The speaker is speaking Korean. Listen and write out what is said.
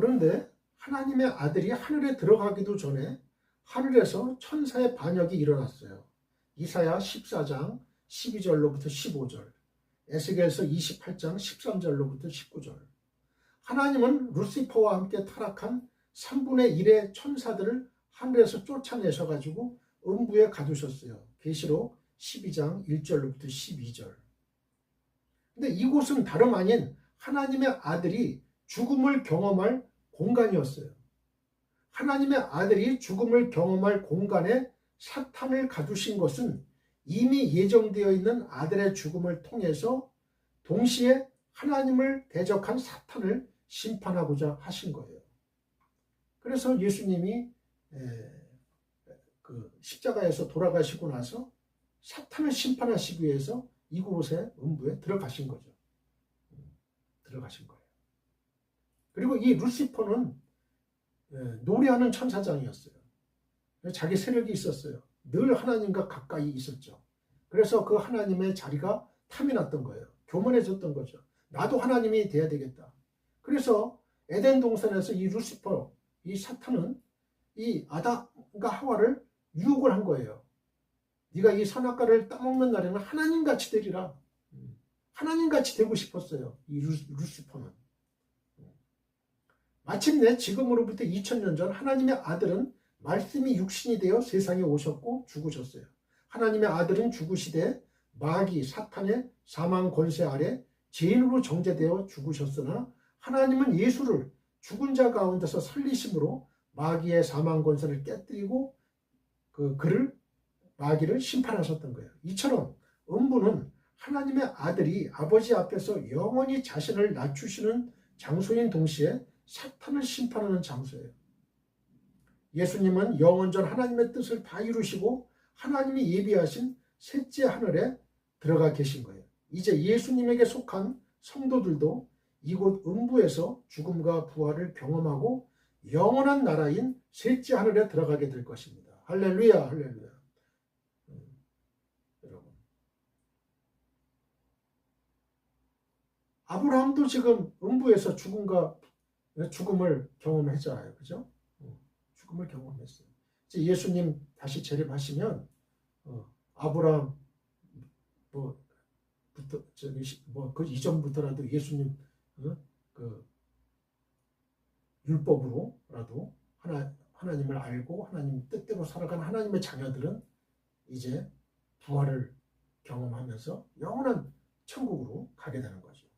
그런데 하나님의 아들이 하늘에 들어가기도 전에 하늘에서 천사의 반역이 일어났어요. 이사야 14장 12절로부터 15절, 에스겔서 28장 13절로부터 19절. 하나님은 루시퍼와 함께 타락한 3분의 1의 천사들을 하늘에서 쫓아내셔 가지고 음부에 가두셨어요. 계시록 12장 1절로부터 12절. 근데 이곳은 다름 아닌 하나님의 아들이 죽음을 경험할 공간이었어요. 하나님의 아들이 죽음을 경험할 공간에 사탄을 가두신 것은 이미 예정되어 있는 아들의 죽음을 통해서 동시에 하나님을 대적한 사탄을 심판하고자 하신 거예요. 그래서 예수님이 그 십자가에서 돌아가시고 나서 사탄을 심판하시기 위해서 이곳에 음부에 들어가신 거죠. 들어가신 거예요. 그리고 이 루시퍼는 노래하는 천사장이었어요. 자기 세력이 있었어요. 늘 하나님과 가까이 있었죠. 그래서 그 하나님의 자리가 탐이 났던 거예요. 교만해졌던 거죠. 나도 하나님이 돼야 되겠다. 그래서 에덴 동산에서 이 루시퍼, 이 사탄은 이 아담과 하와를 유혹을 한 거예요. 네가 이 선악과를 따먹는 날에는 하나님같이 되리라. 하나님같이 되고 싶었어요. 이 루시퍼는. 마침내 지금으로부터 2000년 전 하나님의 아들은 말씀이 육신이 되어 세상에 오셨고 죽으셨어요. 하나님의 아들은 죽으시되 마귀 사탄의 사망 권세 아래 죄인으로 정죄되어 죽으셨으나 하나님은 예수를 죽은 자 가운데서 살리심으로 마귀의 사망 권세를 깨뜨리고 그 그를 마귀를 심판하셨던 거예요. 이처럼 음부는 하나님의 아들이 아버지 앞에서 영원히 자신을 낮추시는 장소인 동시에 사탄을 심판하는 장소예요. 예수님은 영원전 하나님의 뜻을 다 이루시고 하나님이 예비하신 셋째 하늘에 들어가 계신 거예요. 이제 예수님에게 속한 성도들도 이곳 음부에서 죽음과 부활을 경험하고 영원한 나라인 셋째 하늘에 들어가게 될 것입니다. 할렐루야, 할렐루야. 음, 여러분. 아브라함도 지금 음부에서 죽음과 죽음을 경험했잖아요. 그죠? 음, 죽음을 경험했어요. 이제 예수님 다시 재림하시면 어, 아브라함 뭐부터 저기 뭐그 이전부터라도 예수님 어? 그 율법으로라도 하나 하나님을 알고 하나님 뜻대로 살아가는 하나님의 자녀들은 이제 부활을 경험하면서 영원한 천국으로 가게 되는 거죠.